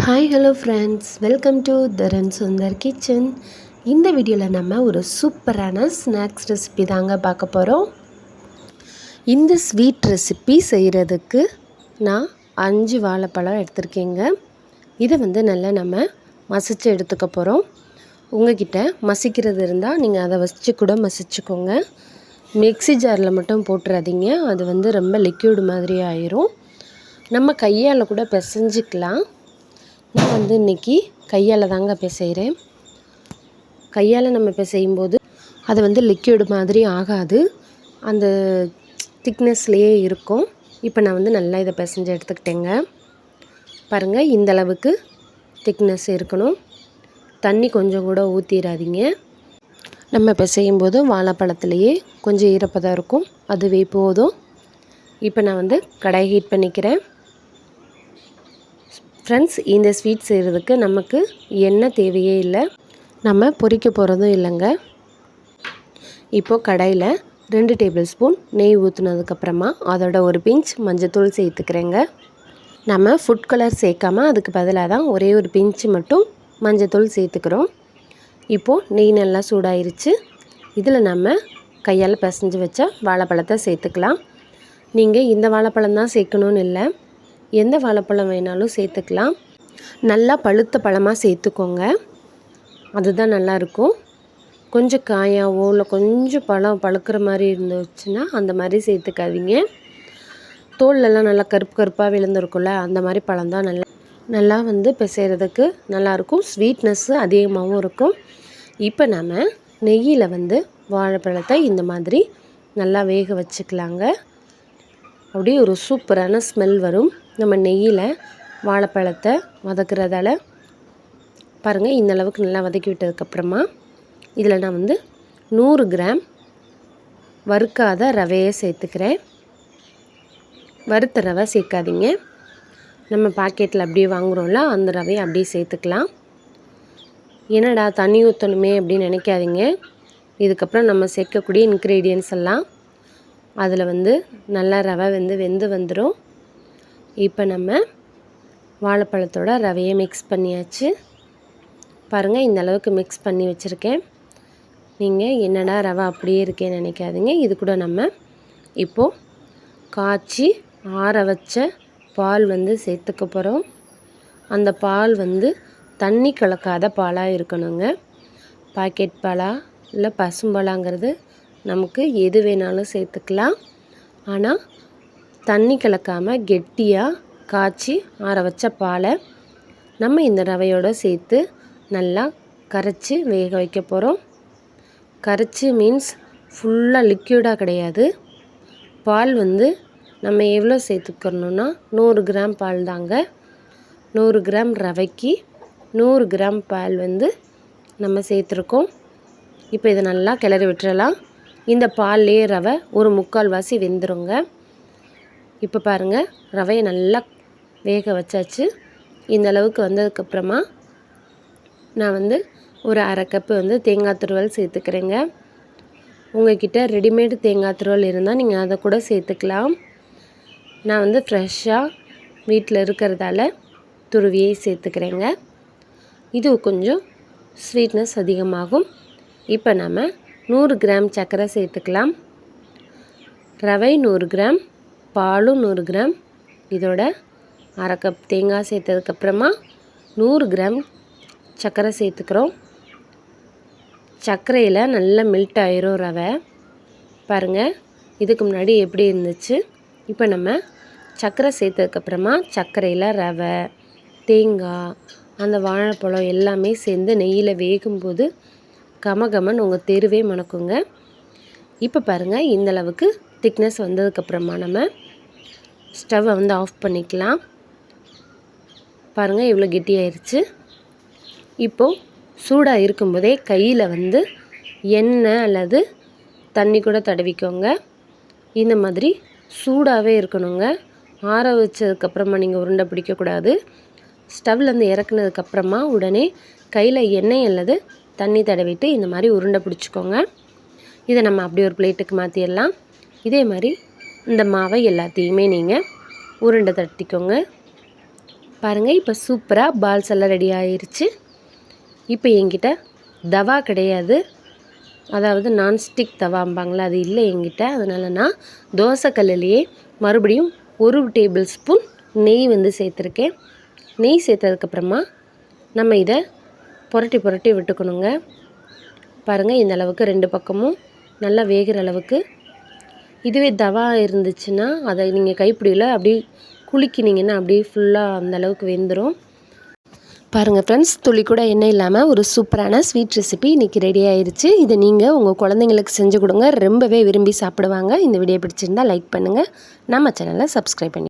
Hi hello friends welcome to Dharan Sundar kitchen இந்த வீடியோவில் நம்ம ஒரு சூப்பரான ஸ்நாக்ஸ் ரெசிபி தாங்க பார்க்க போகிறோம் இந்த ஸ்வீட் ரெசிபி செய்கிறதுக்கு நான் அஞ்சு வாழைப்பழம் எடுத்திருக்கேங்க. இதை வந்து நல்லா நம்ம மசிச்சு எடுத்துக்க போகிறோம் உங்ககிட்ட மசிக்கிறது இருந்தால் நீங்கள் அதை வச்சு கூட மசிச்சுக்கோங்க. மிக்ஸி ஜாரில் மட்டும் போட்டுறாதீங்க. அது வந்து ரொம்ப லிக்யூடு மாதிரி ஆயிரும். நம்ம கையால் கூட பிசைஞ்சிக்கலாம். நான் வந்து இன்றைக்கி கையால் தாங்க பிசைகிறேன் கையால் நம்ம பிசையும்போது அது வந்து லிக்யூடு மாதிரி ஆகாது. அந்த திக்னஸ்லேயே இருக்கும். இப்போ நான் வந்து நல்லா இதை பிசைஞ்சு எடுத்துக்கிட்டேங்க. பாருங்கள் இந்த அளவுக்கு திக்னஸ் இருக்கணும். தண்ணி கொஞ்சம் கூட ஊற்றிடாதீங்க நம்ம பிசையும் செய்யும்போது வாழைப்பழத்துலேயே கொஞ்சம் ஈரப்பதம் இருக்கும். அதுவே போதும். இப்போ நான் வந்து கடாய் ஹீட் பண்ணிக்கிறேன். ஃப்ரெண்ட்ஸ் இந்த ஸ்வீட் செய்கிறதுக்கு நமக்கு எண்ணெய் தேவையே இல்லை. நம்ம பொறிக்க போகிறதும் இல்லைங்க. இப்போது கடையில் ரெண்டு டேபிள் ஸ்பூன் நெய் ஊற்றுனதுக்கப்புறமா அதோட ஒரு பிஞ்ச் மஞ்சத்தூள் சேர்த்துக்கிறேங்க. நம்ம ஃபுட் கலர் சேர்க்காம அதுக்கு பதிலாக தான் ஒரே ஒரு பிஞ்சு மட்டும் மஞ்சத்தூள் சேர்த்துக்கிறோம். இப்போது நெய் நல்லா சூடாயிருச்சு. இதில் நம்ம கையால் பிசைஞ்சு வச்ச வாழைப்பழத்தை சேர்த்துக்கலாம். நீங்கள் இந்த வாழைப்பழம் தான் சேர்க்கணுன்னு இல்லை. எந்த வாழைப்பழம் வேணாலும் சேர்த்துக்கலாம். நல்லா பழுத்த பழமாக சேர்த்துக்கோங்க. அதுதான் நல்லாயிருக்கும் கொஞ்சம் காயாவோ இல்லை கொஞ்சம் பழம் பழுக்கிற மாதிரி இருந்துச்சுன்னா அந்த மாதிரி சேர்த்துக்காதீங்க. தோல்லெல்லாம் நல்லா கருப்பு கருப்பாக விழுந்திருக்கும்ல அந்த மாதிரி பழம் தான் நல்லா நல்லா வந்து பிசைகிறதுக்கு நல்லாயிருக்கும். ஸ்வீட்னஸ்ஸு அதிகமாகவும் இருக்கும். இப்போ நம்ம நெய்யில் வந்து வாழைப்பழத்தை இந்த மாதிரி நல்லா வேக வச்சுக்கலாங்க. அப்படியே ஒரு சூப்பரான ஸ்மெல் வரும். நம்ம நெய்யில் வாழைப்பழத்தை வதக்குறதால பாருங்கள் இந்த அளவுக்கு நல்லா வதக்கி விட்டதுக்கப்புறமா இதில் நான் வந்து நூறு கிராம் வறுக்காத ரவையை சேர்த்துக்கிறேன். வறுத்த ரவை சேர்க்காதீங்க. நம்ம பாக்கெட்டில் அப்படியே வாங்குகிறோம்ல அந்த ரவையை அப்படியே சேர்த்துக்கலாம். என்னடா தண்ணி ஊற்றணுமே அப்படின்னு நினைக்காதீங்க. இதுக்கப்புறம் நம்ம சேர்க்கக்கூடிய இன்க்ரீடியன்ஸ் எல்லாம் அதில் வந்து நல்லா ரவை வந்து வெந்து வந்துடும் இப்போ நம்ம வாழைப்பழத்தோட ரவையை மிக்ஸ் பண்ணியாச்சு. பாருங்கள் இந்த அளவுக்கு மிக்ஸ் பண்ணி வச்சுருக்கேன். நீங்கள் என்னடா ரவை அப்படியே இருக்கேன்னு நினைக்காதீங்க. இது கூட நம்ம இப்போது காய்ச்சி ஆற வச்ச பால் வந்து சேர்த்துக்க போகிறோம் அந்த பால் வந்து தண்ணி கலக்காத பாலாக இருக்கணுங்க. பாக்கெட் பாலா இல்லை பசும்பாலாங்கிறது நமக்கு எது வேணாலும் சேர்த்துக்கலாம். ஆனால் தண்ணி கலக்காமல் கெட்டியாக காய்ச்சி ஆற வச்ச பாலை நம்ம இந்த ரவையோடு சேர்த்து நல்லா கரைச்சி வேக வைக்க போகிறோம் கரைச்சி மீன்ஸ் ஃபுல்லாக லிக்யூடாக கிடையாது. பால் வந்து நம்ம எவ்வளோ சேர்த்துக்கணுன்னா நூறு கிராம் பால் தாங்க. நூறு கிராம் ரவைக்கு நூறு கிராம் பால் வந்து நம்ம சேர்த்துருக்கோம். இப்போ இதை நல்லா கிளறி விட்டுறலாம். இந்த பால்லேயே ரவை ஒரு முக்கால் வாசி வெந்துருங்க. இப்போ பாருங்கள் ரவையை நல்லா வேக வச்சாச்சு. இந்த அளவுக்கு வந்ததுக்கப்புறமா நான் வந்து ஒரு அரை கப்பு வந்து தேங்காய் துருவல் சேர்த்துக்கிறேங்க. உங்கள்கிட்ட ரெடிமேடு தேங்காய் துருவல் இருந்தால் நீங்கள் அதை கூட சேர்த்துக்கலாம். நான் வந்து ஃப்ரெஷ்ஷாக வீட்டில் இருக்கிறதால துருவியே சேர்த்துக்கிறேங்க. இது கொஞ்சம் ஸ்வீட்னஸ் அதிகமாகும். இப்போ நம்ம நூறு கிராம் சர்க்கரை சேர்த்துக்கலாம். ரவை நூறு கிராம் பாலும் நூறு கிராம். இதோட அரை கப் தேங்காய் சேர்த்ததுக்கப்புறமா நூறு கிராம் சர்க்கரை சேர்த்துக்கிறோம். சர்க்கரையில் நல்லா மெல்ட் ஆயிரும் ரவை. பாருங்கள் இதுக்கு முன்னாடி எப்படி இருந்துச்சு? இப்போ நம்ம சர்க்கரை சேர்த்ததுக்கப்புறமா சர்க்கரையில் ரவை தேங்காய் அந்த வாழைப்பழம் எல்லாமே சேர்ந்து நெய்யில் வேகும்போது கமகமன் உங்கள் தெருவே மணக்குங்க. இப்போ பாருங்கள் இந்தளவுக்கு திக்னஸ் வந்ததுக்கப்புறமா நம்ம ஸ்டவ்வை வந்து ஆஃப் பண்ணிக்கலாம். பாருங்கள் இவ்வளோ கெட்டியாயிருச்சு இப்போது சூடாக இருக்கும்போதே கையில் வந்து எண்ணெய் அல்லது தண்ணி கூட தடவிக்கோங்க. இந்த மாதிரி சூடாகவே இருக்கணுங்க. ஆற வச்சதுக்கப்புறமா நீங்கள் உருண்டை பிடிக்கக்கூடாது. ஸ்டவ்லேருந்து இறக்குனதுக்கப்புறமா உடனே கையில் எண்ணெய் அல்லது தண்ணி தடவிட்டு இந்த மாதிரி உருண்டை பிடிச்சிக்கோங்க. இதை நம்ம அப்படி ஒரு பிளேட்டுக்கு மாற்றிடலாம் இதே மாதிரி இந்த மாவை எல்லாத்தையுமே நீங்கள் உருண்டை தட்டிக்கோங்க. பாருங்கள் இப்போ சூப்பராக பால்ஸ் எல்லாம் ரெடி ஆயிடுச்சு இப்போ என்கிட்ட தவா கிடையாது. அதாவது நான்ஸ்டிக் தவாம்பாங்களே அது இல்லை என்கிட்ட. அதனால நான் தோசைக்கல்லையே மறுபடியும் ஒரு டேபிள் ஸ்பூன் நெய் வந்து சேர்த்துருக்கேன். நெய் சேர்த்ததுக்கப்புறமா நம்ம இதை புரட்டி புரட்டி விட்டுக்கணுங்க. பாருங்கள் இந்த அளவுக்கு ரெண்டு பக்கமும் நல்லா வேகிற அளவுக்கு. இதுவே தவா இருந்துச்சுன்னா அதை நீங்கள் கைப்பிடியில் அப்படியே குலுக்கினீங்கன்னா அப்படியே ஃபுல்லாக அந்த அளவுக்கு வெந்துடும் பாருங்கள் ஃப்ரெண்ட்ஸ் துளி கூட எண்ணெய் இல்லாமல் ஒரு சூப்பரான ஸ்வீட் ரெசிபி இன்றைக்கி ரெடி ஆயிடுச்சு இதை நீங்கள் உங்கள் குழந்தைங்களுக்கு செஞ்சு கொடுங்க. ரொம்பவே விரும்பி சாப்பிடுவாங்க. இந்த வீடியோ பிடிச்சிருந்தா லைக் பண்ணுங்கள் நம்ம சேனலை சப்ஸ்கிரைப் பண்ணி